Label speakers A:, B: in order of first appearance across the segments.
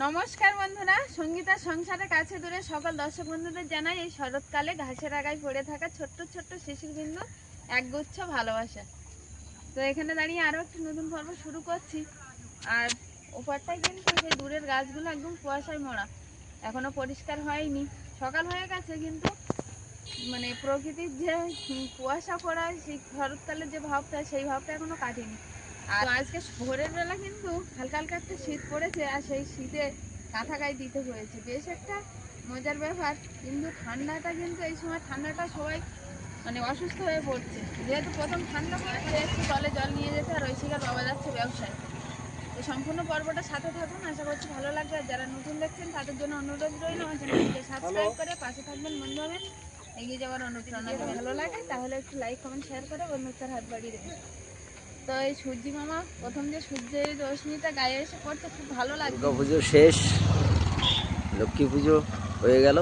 A: নমস্কার বন্ধুরা, সঙ্গীতার সংসারের কাছে দূরে সকল দর্শক বন্ধুদের জানাই এই শরৎকালে ঘাসের আগায় পড়ে থাকা ছোট্ট ছোট্ট শিশির বিন্দু একগুচ্ছ ভালোবাসা। তো এখানে দাঁড়িয়ে আরও একটি নতুন পর্ব শুরু করছি। আর ওপারটাই কিন্তু সেই দূরের গাছগুলো একদম কুয়াশায় মোড়া, এখনও পরিষ্কার হয়নি। সকাল হয়ে গেছে কিন্তু মানে প্রকৃতির যে কুয়াশা পড়া সেই শরৎকালের যে ভাবটা, সেই ভাবটা এখনও কাটেনি। আর আজকে ভোরের বেলা কিন্তু হালকা হালকা একটা শীত পড়েছে আর সেই শীতে কাঁথা গায়ে দিতে হয়েছে। বেশ একটা মজার ব্যাপার কিন্তু ঠান্ডাটা কিন্তু এই সময় ঠান্ডাটা সবাই মানে অসুস্থ হয়ে পড়ছে। যেহেতু প্রথম ঠান্ডা পড়েছে একটু জলে জল নিয়ে যেতে আর ওই ঐশিকার বাবা যাচ্ছে ব্যবসায়। তো সম্পূর্ণ পর্বটা সাথে থাকুন আশা করছি ভালো লাগবে। আর যারা নতুন দেখছেন তাদের জন্য অনুরোধ রইল আমার চ্যানেলটিকে সাবস্ক্রাইব করে পাশে থাকবেন বন্ধু হবেন এগিয়ে যাওয়ার অনুপ্রেরণা ভালো লাগে তাহলে একটু লাইক কমেন্ট শেয়ার করে বন্ধুত্বের হাত বাড়িয়ে দেবেন। তো এই সূর্যি মামা, প্রথম যে সূর্যের রশ্মিটা গায়ে এসে পড়ছে, খুব ভালো লাগছে।
B: দুর্গা পুজো শেষ, লক্ষ্মী পুজো হয়ে গেল,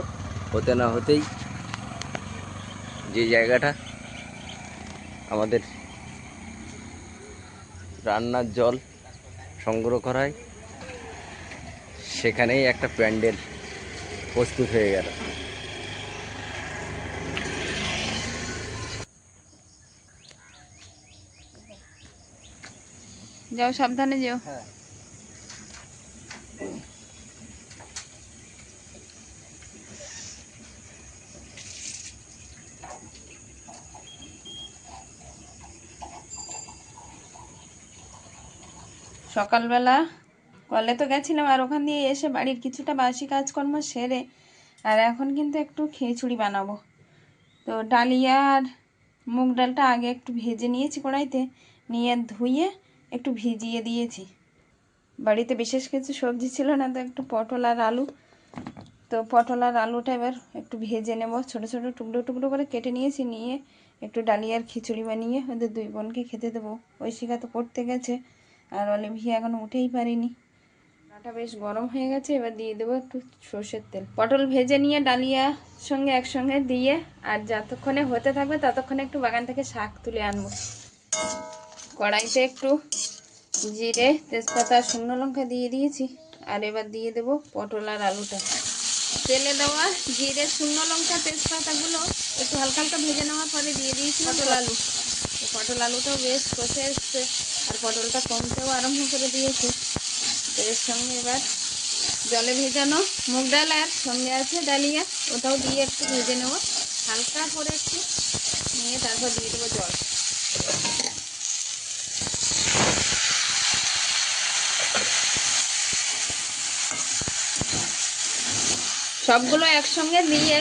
B: হতে না হতেই যে জায়গাটা আমাদের রান্নার জল সংগ্রহ করা হয় সেখানেই একটা প্যান্ডেল প্রস্তুত হয়ে গেল।
A: যাও, সাবধানে যেও। সকালবেলা কলে তো গেছিলাম, আর ওখান দিয়ে এসে বাড়ির কিছুটা বাসি কাজকর্ম সেরে, আর এখন কিন্তু একটু খিচুড়ি বানাবো। তো ডালিয়া আর মুগ ডালটা আগে একটু ভেজে নিয়েছি কড়াইতে, নিয়ে ধুয়ে একটু ভিজিয়ে দিয়েছি। বাড়িতে বিশেষ কিছু সবজি ছিল না, তো একটু পটল আর আলু। তো পটল আর আলুটা এবার একটু ভেজে নেব। ছোট ছোট, টুকরো টুকরো করে কেটে নিয়েছি। নিয়ে একটু ডালিয়ার খিচুড়ি বানিয়ে ওদের দুই বোনকে খেতে দেবো। ঐশিকা তো পড়তে গেছে আর অলিভিয়া এখন উঠেই পারিনি। আটা বেশ গরম হয়ে গেছে, এবার দিয়ে দেবো একটু সর্ষের তেল। পটল ভেজে নিয়ে ডালিয়া সঙ্গে একসঙ্গে দিয়ে আর যতক্ষণে হতে থাকবে ততক্ষণে একটু বাগান থেকে শাক তুলে আনব। কড়াইতে একটু জিরে তেজপাতা শুকনো লঙ্কা দিয়ে দিয়েছি। আর এবার দিয়ে দেবো পটল আর আলুটা। তেলে দেওয়া জিরে শুকনো লঙ্কা তেজপাতাগুলো একটু হালকা হালকা ভেজে নেওয়ার পরে দিয়ে দিয়েছি পটল আলু। পটল আলুটাও বেশ কষে এসছে আর পটলটা কমতেও আরম্ভ করে দিয়েছে। এর সঙ্গে এবার জলে ভেজানো মুগ ডাল আর সঙ্গে আছে ডালিয়া ওটাও দিয়ে একটু ভেজে নেব। হালকা করে একটু নিয়ে তারপর দিয়ে দেবো জল। সবগুলো একসঙ্গে দিয়ে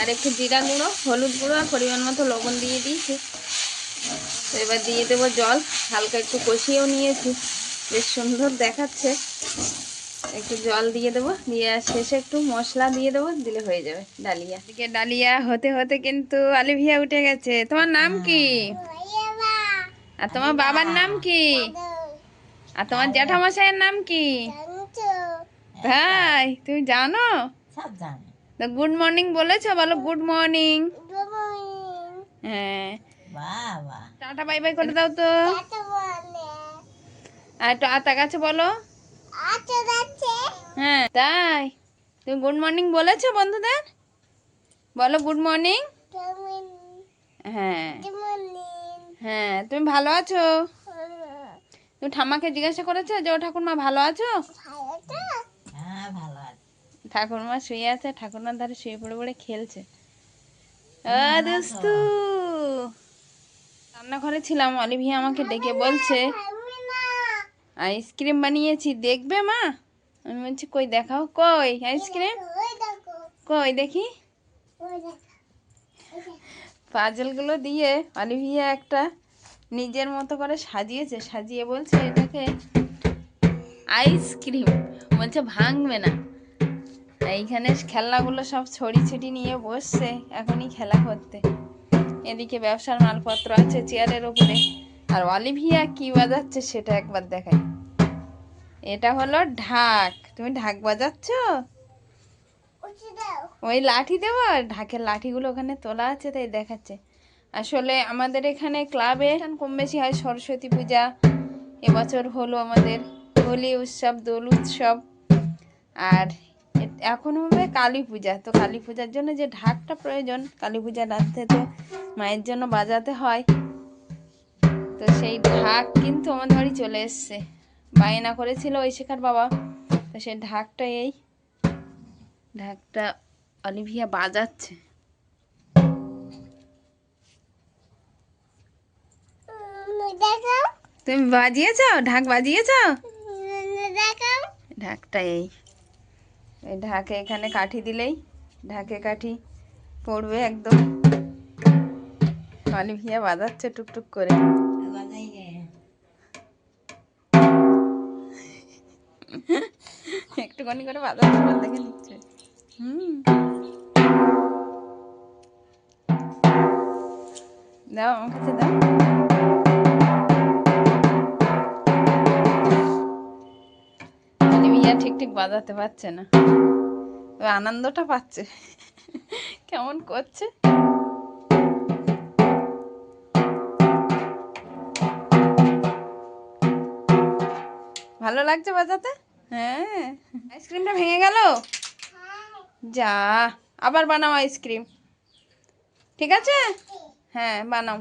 A: আর একটু জিরা গুঁড়ো হলুদ গুঁড়ো আর পরিমাণ মতো লবণ দিয়ে দিয়েছি। তো এবার দিয়ে দেবো জল। হালকা একটু কষিয়েও নিয়েছি। বেশ সুন্দর দেখাচ্ছে। একটু জল দিয়ে দেবো। দিয়ে শেষে একটু মশলা দিয়ে দেবো দিলে হয়ে যাবে ডালিয়া। এদিকে ডালিয়া হতে হতে কিন্তু আলিভিয়া উঠে গেছে। তোমার নাম কি? আর তোমার বাবার নাম কি? আর তোমার জ্যাঠামশাইয়ের নাম কি? ভাই তুমি জানো? গুড মর্নিং বলেছ? বলো গুড মর্নিং হ্যাঁ। টাটা বাই বাই করে দাও তো। আর একটু আতা গাছে বলো। হ্যাঁ তাই। তুমি গুড মর্নিং বলেছ বন্ধুদের? বলো গুড মর্নিং হ্যাঁ। হ্যাঁ তুমি ভালো আছো? তুমি ঠাম্মাকে জিজ্ঞাসা করেছ যে ও ঠাকুরমা ভালো আছো
C: হ্যাঁ ভালো আছে?
A: ঠাকুরমা শুয়ে আছে ঠাকুরমার ধারে শুয়ে পড়ে পড়ে খেলছে। ও দোস্তু রান্নাঘরে ছিলাম অলিভিয়া আমাকে ডেকে বলছে আইসক্রিম বানিয়েছি দেখবে মা? আমি বলছি কই দেখাও কই? আইসক্রিম? কই দেখি? পাজলগুলো দিয়ে অলিভিয়া একটা নিজের মতো করে সাজিয়েছে সাজিয়ে বলছে এটাকে আইসক্রিম। বলছে ভাঙবে না। এইখানে খেলনাগুলো সব ছড়ি ছিটি নিয়ে বসছে, এখনই খেলা করতে। এদিকে ব্যবসার মালপত্র আছে চেয়ারের ওপরে। আর অলিভিয়া কি বাজাচ্ছে সেটা একবার দেখাই। এটা হলো ঢাক। তুমি ঢাক বাজাচ্ছ? ওই লাঠি দেবো? ঢাকের লাঠিগুলো ওখানে তোলা আছে, তাই দেখাচ্ছে। আসলে আমাদের এখানে ক্লাবে কম বেশি হয় সরস্বতী পূজা। এবছর হলো আমাদের হোলি উৎসব, দোল উৎসব। আর এখন হবে কালী পূজা। তো কালী পূজার জন্য যে ঢাকটা প্রয়োজন কালী পূজার রাত্রে তো মায়ের জন্য বাজাতে হয়। তো সেই ঢাক কিন্তু আমাদের বাড়ি চলে এসছে। বায়না করেছিল ওই শেখার বাবা। তো সেই ঢাকটা এই ঢাকটা অলিভিয়া বাজাচ্ছে। তুমি বাজিয়েছ? ঢাক বাজিয়েছ। ঢাকটা এই। এই ঢাকে এখানে কাঠি দিলেই ঢাকে কাঠি পড়বে একদম। অলিভিয়া বাজাচ্ছে টুকটুক করে। একটুখানি করে বাজাচ্ছে দেখে নিচ্ছে। হুম। দাও, আমার কাছে দাও। ঠিক বাজাতে পারছে না। ও আনন্দটা পাচ্ছে। কেমন করছে? ভালো লাগছে বাজাতে? হ্যাঁ। আইসক্রিমটা ভেঙে গেল? যা, আবার বানাও আইসক্রিম। ঠিক আছে? হ্যাঁ বানাও।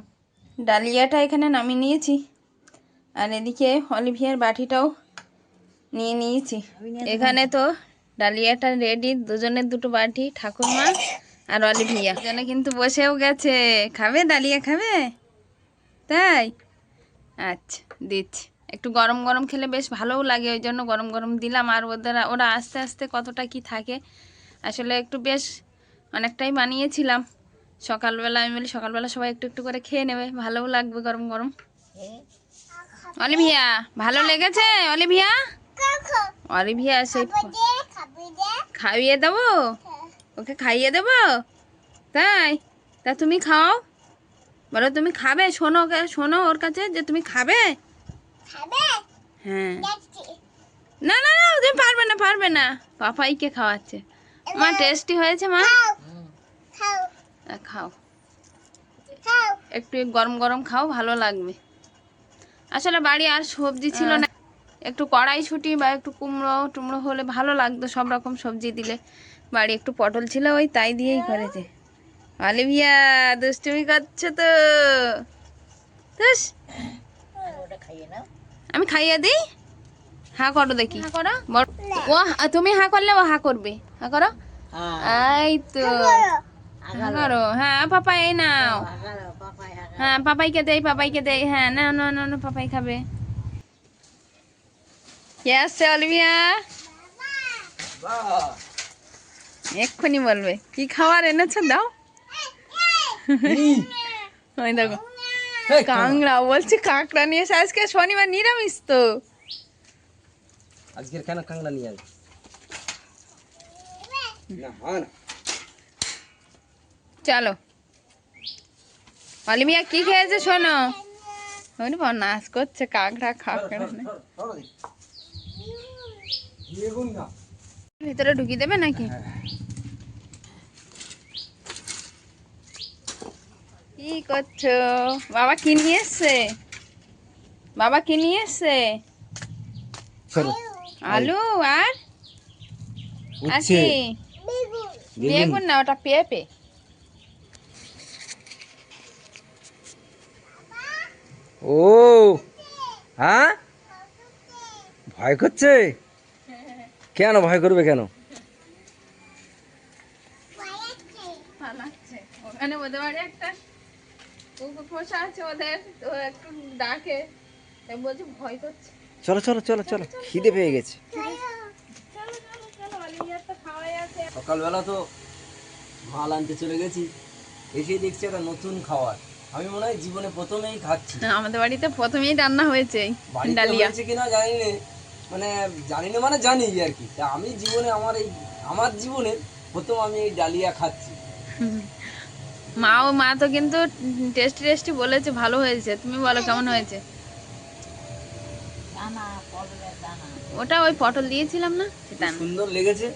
A: ডালিয়াটা এখানে নামিয়ে নিয়েছি। আর এদিকে অলিভিয়ার বাটিটাও নিয়ে নিয়েছি। এখানে তো ডালিয়াটা রেডি দুজনের দুটো বাটি ঠাকুরমা আর অলি অলিভিয়া দুজনে কিন্তু বসেও গেছে। খাবে ডালিয়া? খাবে? তাই? আচ্ছা দিচ্ছি। একটু গরম গরম খেলে বেশ ভালোও লাগে ওই জন্য গরম গরম দিলাম। আর ওদের ওরা আস্তে আস্তে কতটা কি থাকে আসলে একটু বেশ অনেকটাই বানিয়েছিলাম। সকালবেলা আমি বলি সকালবেলা সবাই একটু একটু করে খেয়ে নেবে ভালোও লাগবে গরম গরম। অলিভিয়া ভালো লেগেছে? অলিভিয়া অলিভিয়া সেই খাইয়ে দেবো? ওকে খাইয়ে দেবো? তাই? তা তুমি খাও। বলো তুমি খাবে? শোনো ওকে শোনো ওর কাছে যে তুমি খাবে? হ্যাঁ। না না না তুমি পারবে না পারবে না। পাপাইকে খাওয়াচ্ছে। মা টেস্টি হয়েছে মা? খাও। একটু গরম গরম খাও ভালো লাগবে। আসলে বাড়ি আর সবজি ছিল না। একটু কড়াইশুটি বা একটু কুমড়ো টুমড়ো হলে ভালো লাগতো সব রকম সবজি দিলে। বাড়ি একটু পটল ছিল ওই তাই দিয়েই করেছে অলিভিয়া দুষ্টুমি করছ তো? ধুস,
C: খাইয়ে নাও
A: আমি খাইয়ে দিই? হা করো দেখি। হা করো। ও তুমি হা করলে ও হা করবে। হা করো।
C: হ্যাঁ।
A: এই তো। হা করো। হ্যাঁ পাপাই এই নাও
C: পাপাই আগালো
A: হ্যাঁ পাপাইকে দেই পাপাইকে দেই। হ্যাঁ না না না না পাপাই খাবে। কে আসছে অলিভিয়া এক্ষুনি বলবে কি খাবার এনেছো দাও ওই দেখো কাংড়া বলছি কাঁকড়া নিয়ে এসে আজকে শনিবার নিরামিষ তো
B: আজকের কেন কাংলা নিয়ে আসবে হয়
A: চলো অলিমিয়া কি খেয়েছে শোনো নাচ করছে কাঁকড়া ভিতরে ঢুকিয়ে দেবে নাকি? কি করছ? বাবা কি নিয়ে এসছে? বাবা কি নিয়ে এসছে? আলু আর? আর বেগুন না ওটা পেঁপে।
B: ও হ্যাঁ? ভয় করছে? কেন? ভয় করবে কেন?
A: ওখানে ওদের বাড়ি একটা কুকুর পোষা আছে ওদের তো একটু ডাকে। বলছে ভয় করছে।
B: চলো চলো চলো চলো। খিদে পেয়ে গেছে। সকালবেলা তো মাল আনতে চলে গেছি। এসে দেখছি একটা নতুন খাবার। আমি মনে হয় জীবনে প্রথমেই খাচ্ছি।
A: আমাদের বাড়িতে প্রথমেই রান্না হয়েছে ডালিয়া।
B: কিনা জানি না। মানে জানি না মানে জানি আর কি। তা আমি জীবনে আমার এই আমার জীবনে প্রথম আমি এই ডালিয়া খাচ্ছি।
A: মা ও মা তো কিন্তু টেস্টি টেস্টি বলেছে ভালো হয়েছে। তুমি বলো কেমন হয়েছে? ওটা ওই পটল দিয়েছিলাম না? সেটা
B: সুন্দর লেগেছে।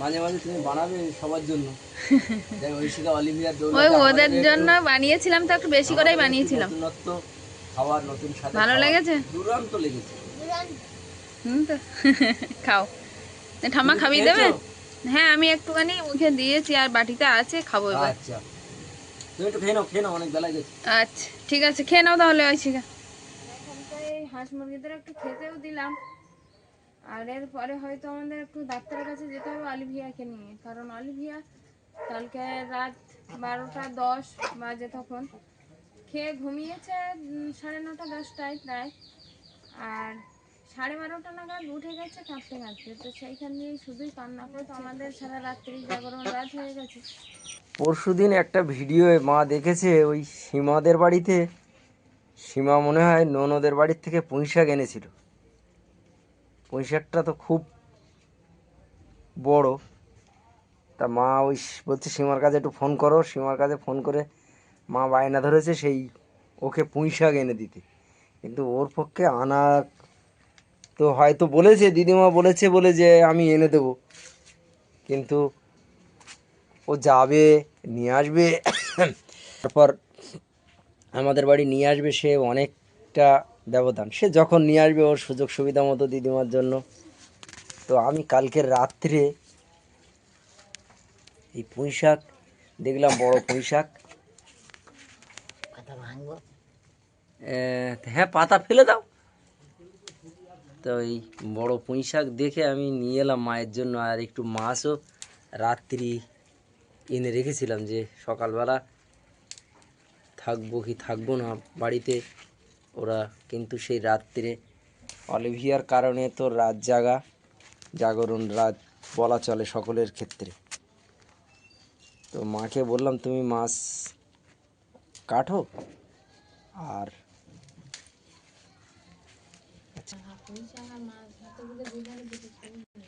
B: মাঝে মাঝে তুমি বানাবে সবার জন্য।
A: ওই ওদের জন্য বানিয়েছিলাম তো একটু বেশি করেই বানিয়েছিলাম।
B: নতুনত্ব খাবার নতুন
A: ভালো লেগেছে?
B: দুর্দান্ত লেগেছে।
A: হুম তো? খাও। ঠাম্মা খাবি দেবে? হ্যাঁ আমি একটুখানি মুখে দিয়েছি আর বাটিতে আছে খাব এবার।
B: আচ্ছা। তুমি একটু খেয়ে নাও খেয়ে নাও অনেক বেলা গেছে।
A: আচ্ছা ঠিক আছে খেয়ে নাও তাহলে ওই শিখা। এখন তো এই হাঁস মুরগিদের একটু খেতেও দিলাম। আর এরপরে হয়তো আমাদের একটু ডাক্তারের কাছে যেতে হবে অলিভিয়াকে নিয়ে। কারণ অলিভিয়া কালকে রাত বারোটা দশ বাজে তখন। খেয়ে ঘুমিয়েছে সাড়ে নটা দশটায় প্রায়। আর সাড়ে বারোটা নাগাদ উঠে গেছে কাঁদতে কাঁদতে তো সেইখান দিয়েই শুধুই কান্না করে আমাদের সারা রাত্রি জাগরণ রাত হয়ে গেছে।
B: পরশুদিন একটা ভিডিও মা দেখেছে ওই সীমাদের বাড়িতে। সীমা মনে হয় ননদের বাড়ির থেকে পুঁই শাক এনেছিল। পুঁই শাকটা তো খুব বড়। তা মা ওই বলছে সীমার কাছে একটু ফোন করো। সীমার কাছে ফোন করে মা বায়না ধরেছে সেই ওকে পুঁই শাক এনে দিতে। কিন্তু ওর পক্ষে আনা তো হয়তো বলেছে দিদিমা বলেছে বলে যে আমি এনে দেবো। কিন্তু ও যাবে নিয়ে আসবে। তারপর আমাদের বাড়ি নিয়ে আসবে সে অনেকটা ব্যবধান। সে যখন নিয়ে আসবে ওর সুযোগ সুবিধা মতো দিদিমার জন্য। তো আমি কালকের রাত্রে এই পুঁই শাক দেখলাম বড় পুঁই শাক হ্যাঁ পাতা ফেলে দাও। তো এই বড় পুঁই শাক দেখে আমি নিয়ে এলাম মায়ের জন্য, আর একটু মাছও রাত্রি এনে রেখেছিলাম যে সকালবেলা থাকব কি থাকব না বাড়িতে। ওরা কিন্তু সেই রাত্রে অলিভিয়ার কারণে তো রাত জাগা, জাগরণ রাত বলা চলে সকলের ক্ষেত্রে। তো মাকে বললাম, তুমি মাছ কাটো আর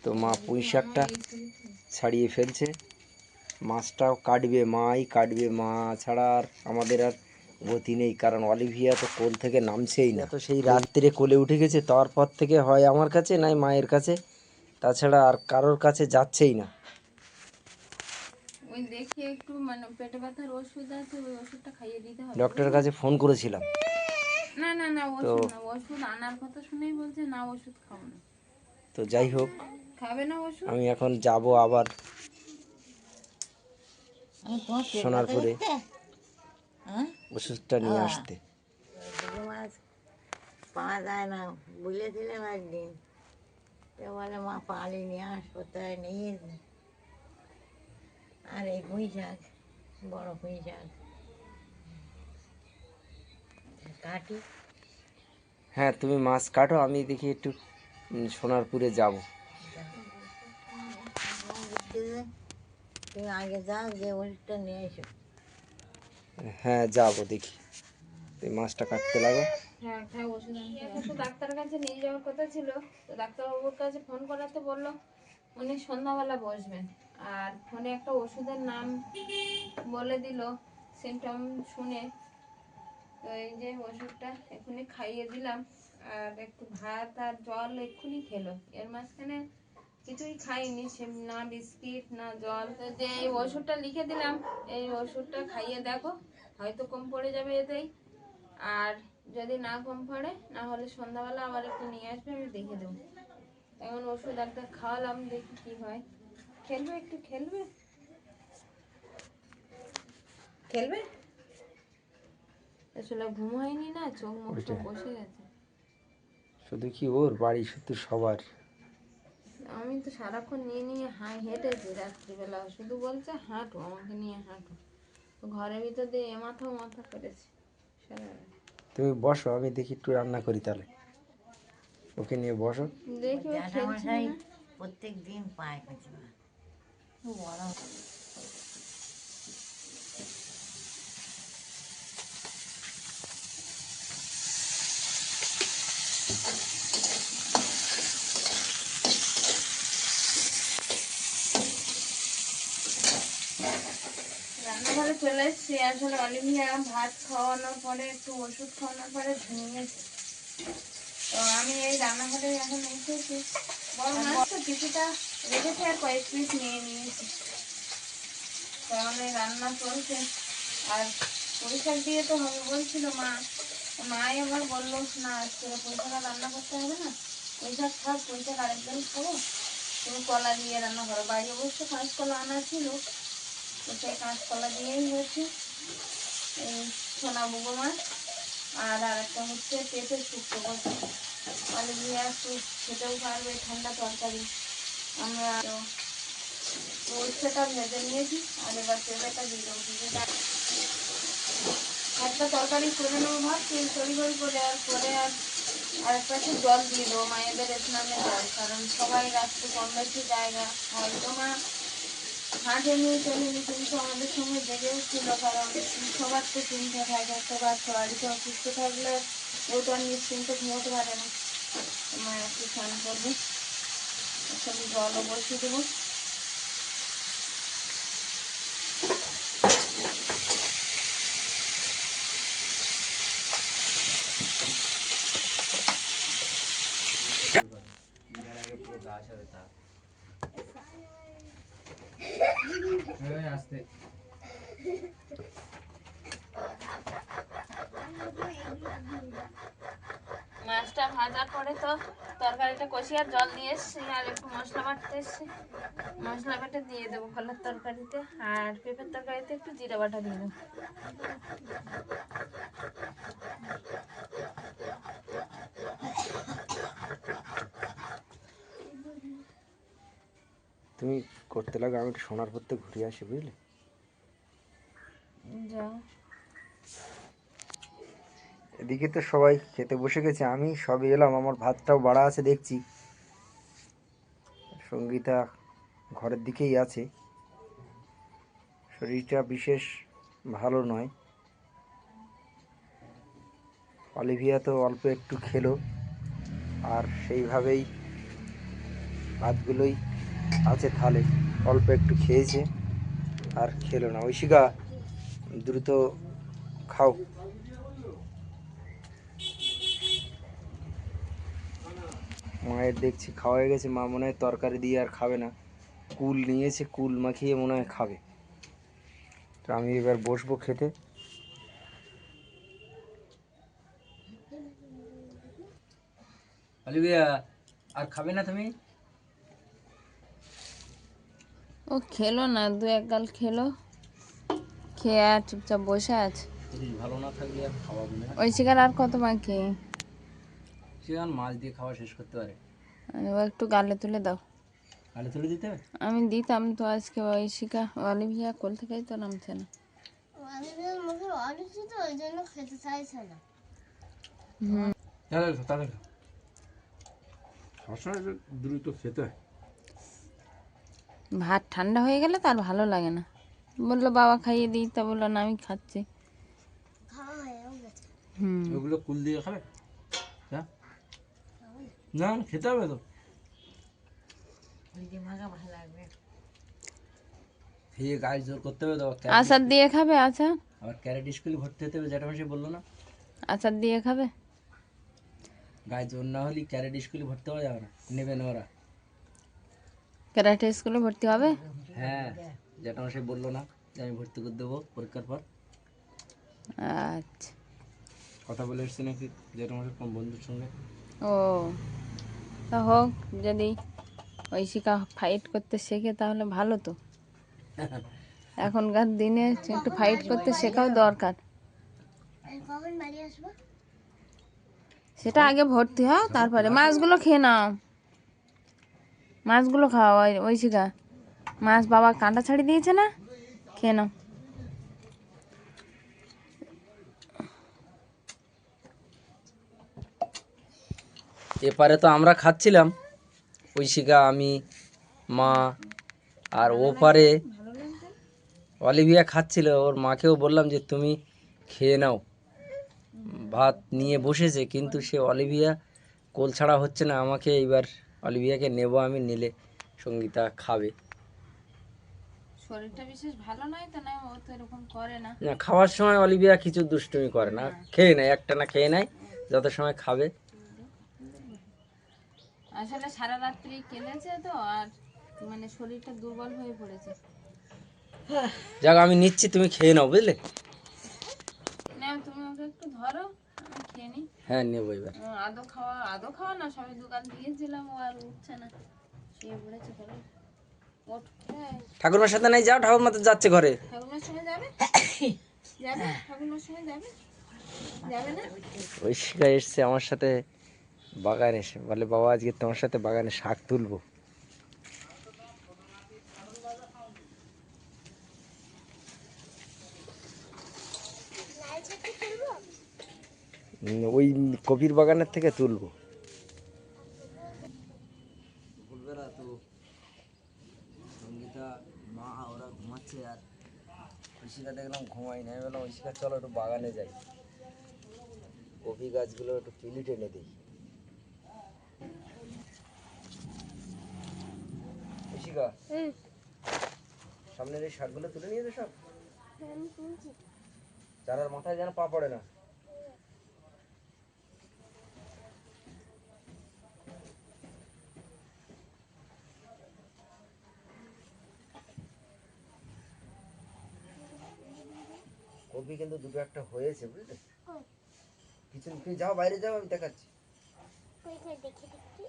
B: তো মা পুঁই শাকটা ছাড়িয়ে ফেলছে। মাছটাও কাটবে মাই কাটবে। মা ছাড়া আর আমাদের আর গতি নেই কারণ অলিভিয়া তো কোল থেকে নামছেই না। তো সেই রাত্রে কোলে উঠে গেছে তারপর থেকে হয় আমার কাছে নাই মায়ের কাছে। তাছাড়া আর কারোর কাছে যাচ্ছেই না।
A: ওই দেখি একটু মানে পেটে ব্যথার ওষুধ আছে ওই ওষুধটা খাইয়ে দিতে হবে।
B: ডক্টরের কাছে ফোন করেছিলাম।
A: না না না ওষুধ না ওষুধ আনার কথা শুনেই বলছে না ওষুধ খাব না।
B: তো যাই হোক
A: খাবে না ওষুধ?
B: আমি এখন যাব আবার
C: আমি তোমার পেট
B: সোনারপুরে
C: হ্যাঁ
B: ওষুধটা নিয়ে আসতে।
C: মাছ পাওয়া যায় না বলেছিলাম একদিন। তো বলে মা পালি নিয়ে আসব তাই নিয়ে আর এই পুঁই শাক বড় পুঁই শাক। কাটি।
B: হ্যাঁ তুমি মাছ কাটো আমি দেখি একটু সোনারপুরে যাব।
C: তুমি আগে যাও যে ওষুধটা নিয়ে এসো।
B: হ্যাঁ যাব দেখি। তুই মাছটা কাটতে লাগো।
A: হ্যাঁ হ্যাঁ ওষুধ আনতে ডাক্তারের কাছে নিয়ে যাওয়ার কথা ছিল। তো ডাক্তারবাবুর কাছে ফোন করাতে বলল উনি সন্ধ্যাবেলা বসবেন। আর ফোনে একটা ওষুধের নাম বলে দিল সিমটম শুনে। তো এই যে ওষুধটা এক্ষুনি খাইয়ে দিলাম, আর একটু ভাত আর জল এক্ষুনি খেলো। এর মাঝখানে কিছুই খাইনি, সে না বিস্কিট, না জল। তো যে এই ওষুধটা লিখে দিলাম, এই ওষুধটা খাইয়ে দেখো, হয়তো কম পড়ে যাবে এতেই। আর যদি না কম পড়ে, না হলে সন্ধ্যাবেলা আবার একটু নিয়ে আসবে, আমি দেখে দেবো। এখন ওষুধ একটা খাওয়ালাম, দেখি কি হয়। খেলবে একটু, খেলবে? খেলবে? আসলে ঘুম হয়নি না চোখ মুখ সব বসে গেছে।
B: শুধু কি ওর বাড়ি শুধু সবার?
A: আমি তো সারাক্ষণ নিয়ে নিয়ে হাঁ হেঁটেছি রাত্রিবেলা। শুধু বলছে হাঁটো আমাকে নিয়ে হাঁটো। তো ঘরের ভিতর দিয়ে এ মাথা ও মাথা করেছে সারা
B: তুমি বসো আমি দেখি একটু রান্না করি তাহলে। ওকে নিয়ে বসো।
A: দেখি ও খেলছে
C: জ্যাঠামশাই
A: না
C: প্রত্যেক দিন পায় কিছু না বড়
A: রান্নাঘরে চলে এসেছি আসলে অলিভিয়া ভাত খাওয়ানোর পরে, একটু ওষুধ খাওয়ানোর পরে ঘুমিয়েছে। তো আমি এই রান্নাঘরে এখন তো, কিছুটা রেখেছি আর কয়েক পিস নিয়ে নিয়েছি। তাহলে রান্না চলছে আর পরিষ্কার দিয়ে তো হবে বলছিল মা। মাই আবার বলল, না, আজকে পয়সাটা রান্না করতে হবে না। পয়সা থাক পয়সা আরেকদিন খাব। তুমি কলা দিয়ে রান্না করো। বাইরে অবশ্য কাঁচকলা আনা ছিল। তো কাঁচকলা দিয়েই হয়েছে। এই সোনা বুগো মাছ আর আর একটা হচ্ছে পেঁপে শুক্তো করছি দিয়ে একটু খেতেও পারবে ঠান্ডা তরকারি। আমরা উচ্ছেটা ভেজে নিয়েছি আর এবার পেঁপেটা দিয়ে দেবো। দিয়ে একটা তরকারি করে নেব ভাবছি তড়িঘড়ি করে আর করে আর আর একটা জল দিয়ে দেবো। মায়েদের স্নানের জল কারণ সবাই রাত্রে কম বেশি জায়গা হয়তো মা হাটে নিয়ে চলেনি কিন্তু আমাদের সঙ্গে জেগেও ছিল কারণ সবার তো চিন্তা থাকে একটা বাচ্চা বাড়িতে অসুস্থ থাকলে ও তো আর নিশ্চিন্তে ঘুমোতে পারে না। মায়ের একটু স্নান করবে জলও বসিয়ে দেবো মাছটা ভাজার পরে তো তরকারিটা কষিয়ে আর জল দিয়ে এসছি আর একটু মশলা বাটতে এসছি। মশলা বাটা দিয়ে দেবো কলার তরকারিতে আর পেঁপের তরকারিতে একটু জিরা বাটা দিয়ে দেবো।
B: তুমি করতে লাগো আমি একটু সোনার পড়তে ঘুরে আসি বুঝলে?
A: যাও।
B: এদিকে তো সবাই খেতে বসে গেছে, আমি সবে এলাম, আমার ভাতটাও বাড়া আছে, দেখছি। সঙ্গীতা ঘরের দিকেই আছে। শরীরটা বিশেষ ভালো নয়। অলিভিয়া তো অল্প একটু খেলো, আর সেইভাবেই ভাতগুলোই আছে থালে। অল্প একটু খেয়েছে, আর খেলো না। ঐশিকা, দ্রুত খাও। মায়ের দেখছি খাওয়া হয়ে গেছে মা মনে হয় তরকারি দিয়ে আর খাবে না। কুল নিয়েছে কুল মাখিয়ে মনে হয় খাবে। তো আমি এবার বসবো খেতে। অলিভিয়া আর খাবে না তুমি?
A: ও খেলো না দু এক গাল খেলো। খেয়ে আর চুপচাপ বসে আছে
B: ভালো না থাকলে আর খাওয়াবে না।
A: ওই শিকার আর কত বাকি?
B: মাছ দিয়ে খাওয়া শেষ করতে পারে?
A: একটু গালে তুলে দাও।
B: আলু তুলে দিতে হবে?
A: আমি দিতাম তো আজকে ওই শিকা অলিভিয়া কোল থেকেই তো নামছে না।
D: দ্রুত খেতে হয়।
A: ভাত ঠান্ডা হয়ে গেলে তার ভালো লাগে না। বলল বাবা খাইয়ে দিই তা বলল না আমি খাচ্ছি। হুম।
D: ওগুলো কুল দিয়ে খাবে? না না, খেতে হবে তো।
B: খেয়ে জোর করতে হবে তো
A: আচার দিয়ে খাবে আচার?
B: আবার ক্যারেট স্কুলে ভর্তি হতে হবে বলল না।
A: আচার দিয়ে খাবে?
B: গায়ে জোর না হলে ক্যারেট স্কুলে ভর্তি হওয়া যাবে না নেবে না ওরা।
A: ক্যারাটে স্কুলে ভর্তি হবে?
B: হ্যাঁ বলল না যে আমি ভর্তি করে দেবো পরীক্ষার পর।
A: আচ্ছা।
D: কথা বলে এসছি নাকি কোন বন্ধুর সঙ্গে?
A: ও। তা হোক, যদি ঐশিকা ফাইট করতে শেখে তাহলে ভালো তো। এখনকার দিনে একটু ফাইট করতে শেখাও দরকার। সেটা আগে ভর্তি হও, তারপরে মাছগুলো খেয়ে নাও। মাছগুলো খাও, ওই ঐশিকা। মাছ বাবা কাঁটা ছাড়ি দিয়েছে না? খেয়ে নাও।
B: এপারে তো আমরা খাচ্ছিলাম। ঐশিকা আমি মা আর ওপারে অলিভিয়া খাচ্ছিল। ওর মাকেও বললাম যে তুমি খেয়ে নাও। ভাত নিয়ে বসেছে কিন্তু সে অলিভিয়া কোল ছাড়া হচ্ছে না। আমাকে এইবার অলিভিয়াকে নেব আমি নিলে সঙ্গীতা খাবে।
A: শরীরটা বিশেষ ভালো নয় তো না? ও তো এরকম করে না।
B: না খাওয়ার সময় অলিভিয়া কিছু দুষ্টুমি করে না। খেয়ে নেয় একটা না খেয়ে নেয় যত সময় খাবে।
A: আসলে সারা রাত্রি কেঁদেছে তো আর মানে শরীরটা দুর্বল হয়ে পড়েছে।
B: যাক আমি নিচ্ছি তুমি খেয়ে নাও বুঝলে?
A: না তুমি ওকে একটু ধরো আমি খেয়ে নিই।
B: হ্যাঁ নেব এবার।
A: আহ, খাওয়া আদৌ খাওয়া না সবাই দোকান দিয়েছিলাম ও আর উঠছে না। শুয়ে পড়েছে ঘরে।
B: ঠাকুরমার সাথে নাই যাও ঠাকুরমা তো যাচ্ছে ঘরে।
A: ঠাকুমার সঙ্গে যাবে? যাবে? ঠাকুমার সঙ্গে যাবে? যাবে না?
B: ঐশিকা এসছে আমার সাথে। বাগানে বলে, বাবা, আজকে তোমার সাথে বাগানে শাক তুলবো। ওই কপির বাগানের থেকে তুলবো। মা, ওরা ঘুমাচ্ছে আর ঐশিকা দেখলাম ঘুমাই না। বললাম চলো একটু বাগানে যাই। কপি গাছগুলো একটু পিলি টেনে দিই। ঐশিকা সামনের এই শাকগুলো তুলে নিয়ে সব। চারার মাথায় যেন পা পড়ে না। কপি কিন্তু দুটো একটা হয়েছে বুঝলে? কিছু তুমি যাও বাইরে যাও আমি দেখাচ্ছি।
E: দেখি দেখি
B: এই,
E: ছোট ছোটগুলো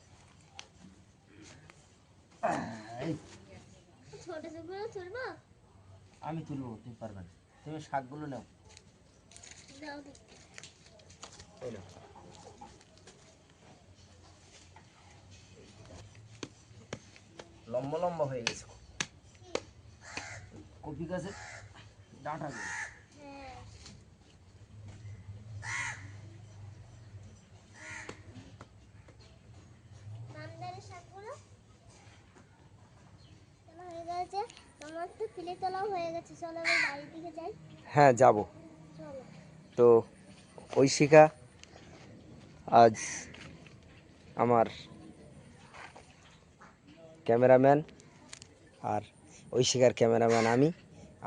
E: তুলবো
B: আমি তুলবো, তুমি পারবে না। তুমি শাকগুলো নাও। লম্বা লম্বা হয়ে গেছে। কপি গাছের ডাঁটাগুলো
E: হ্যাঁ মামদারের শাকগুলো তোলা হয়ে গেছে আমার তো তোলাও হয়ে গেছে। চলো আমি বাড়ির দিকে যাই।
B: হ্যাঁ যাব। তো ঐশিকা আজ আমার ক্যামেরাম্যান আর ঐশিকার ক্যামেরাম্যান আমি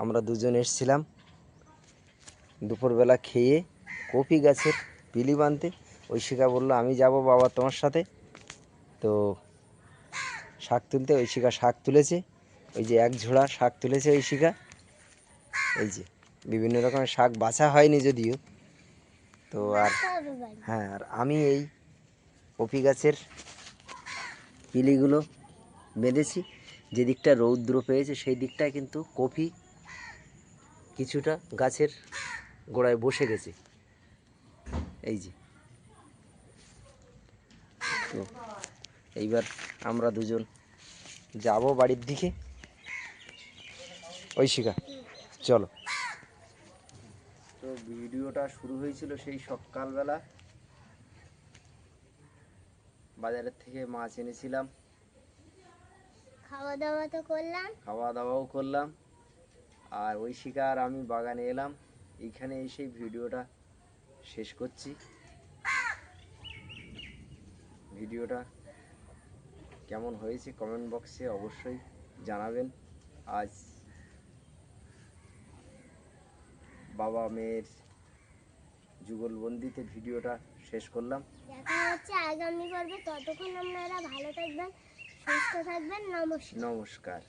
B: আমরা দুজন এসেছিলাম দুপুরবেলা খেয়ে কপি গাছের পিলি বানতে। ঐশিকা বলল আমি যাব বাবা তোমার সাথে। তো শাক তুলতে ঐশিকা শাক তুলেছে। ওই যে এক ঝোড়া শাক তুলেছে ঐশিকা এই যে, বিভিন্ন রকমের শাক বাছা হয়নি যদিও। তো আর হ্যাঁ আর আমি এই কপি গাছের পিলিগুলো বেঁধেছি। যে দিকটা রৌদ্র পেয়েছে, সেই দিকটায় কিন্তু কপি কিছুটা গাছের গোড়ায় বসে গেছে। এই যে। তো এইবার আমরা দুজন যাব বাড়ির দিকে। ঐশিকা চলো। তো ভিডিওটা শুরু হয়েছিল সেই সকালবেলা। বাজারের থেকে মাছ এনেছিলাম।
E: খাওয়া দাওয়া তো করলাম।
B: খাওয়া দাওয়াও করলাম। আর ওই শিকার আমি বাগানে এলাম। এইখানে এসে ভিডিওটা শেষ করছি। ভিডিওটা কেমন হয়েছে কমেন্ট বক্সে অবশ্যই জানাবেন। আজ বাবা মেয়ের যুগলবন্দিতে ভিডিওটা শেষ করলাম।
E: দেখা হচ্ছে আগামী পর্বে। ততক্ষণ আপনারা ভালো থাকবেন সুস্থ থাকবেন। নমস্কার।
B: নমস্কার।